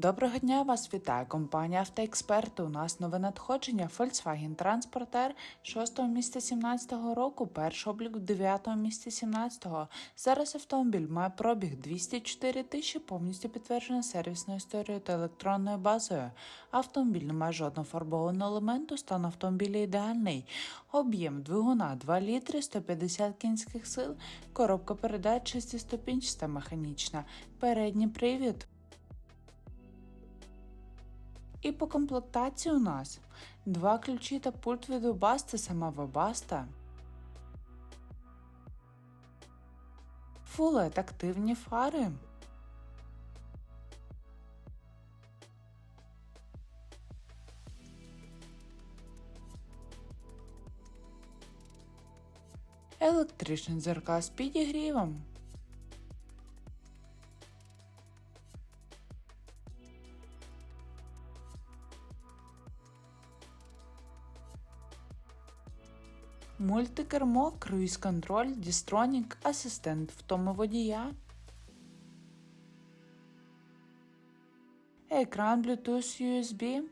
Доброго дня вас вітає компанія Автоексперти. У нас нове надходження Volkswagen Transporter 6 місяця 17 року, перший облік 9 місяця 17-го. Зараз автомобіль має пробіг 204 тисячі, повністю підтверджена сервісною історією та електронною базою. Автомобіль не має жодного фарбованого елементу, стан автомобіля ідеальний. Об'єм двигуна 2 літри, 150 кінських сил, коробка передач 6-ступінчаста механічна, передній привід. І по комплектації у нас два ключі та пульт від Webaста, сама Webaста. LED активні фари. Електричний дзеркал з підігрівом. Мультикермо, круїз-контроль, дістронік, асистент втоми водія. Екран Bluetooth USB.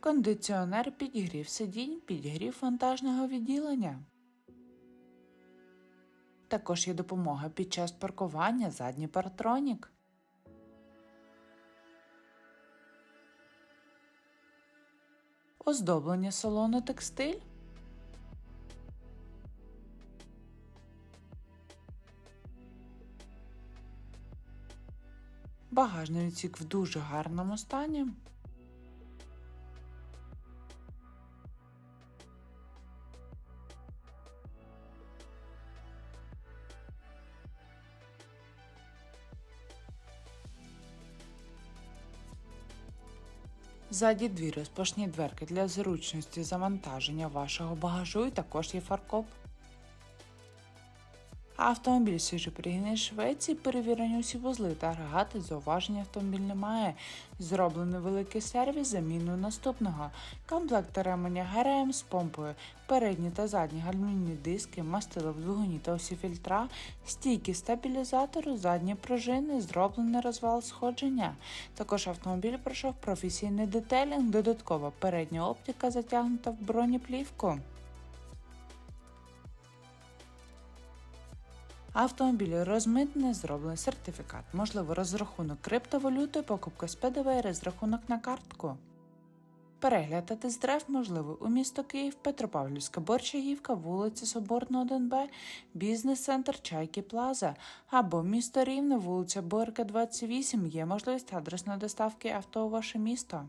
Кондиціонер підігрів сидінь, підігрів вантажного відділення. Також є допомога під час паркування задній партронік. Оздоблення салону текстиль. Багажний відсік в дуже гарному стані. Ззаді дві розпашні дверки для зручності завантаження вашого багажу і також є фаркоп. Автомобіль свіжо пригнаний Швеції, перевірені усі вузли та агрегати, зауваження автомобіль немає. Зроблений великий сервіс заміною наступного. Комплект ременя ГРМ з помпою, передні та задні гальмівні диски, мастила в двигуні та усі фільтра, стійки стабілізатору, задні пружини, зроблений розвал сходження. Також автомобіль пройшов професійний детелінг, додаткова передня оптика затягнута в бронеплівку. Автомобіль розмитне зроблений сертифікат, можливо розрахунок криптовалютою, покупка з ПДВ, розрахунок на картку. Перегляд та тест-драйв можливий у місто Київ, Петропавлівська, Борчагівка, вулиця Соборна 1Б, бізнес-центр Чайки Плаза або місто Рівне, вулиця Борка, 28. Є можливість адресної доставки авто у ваше місто.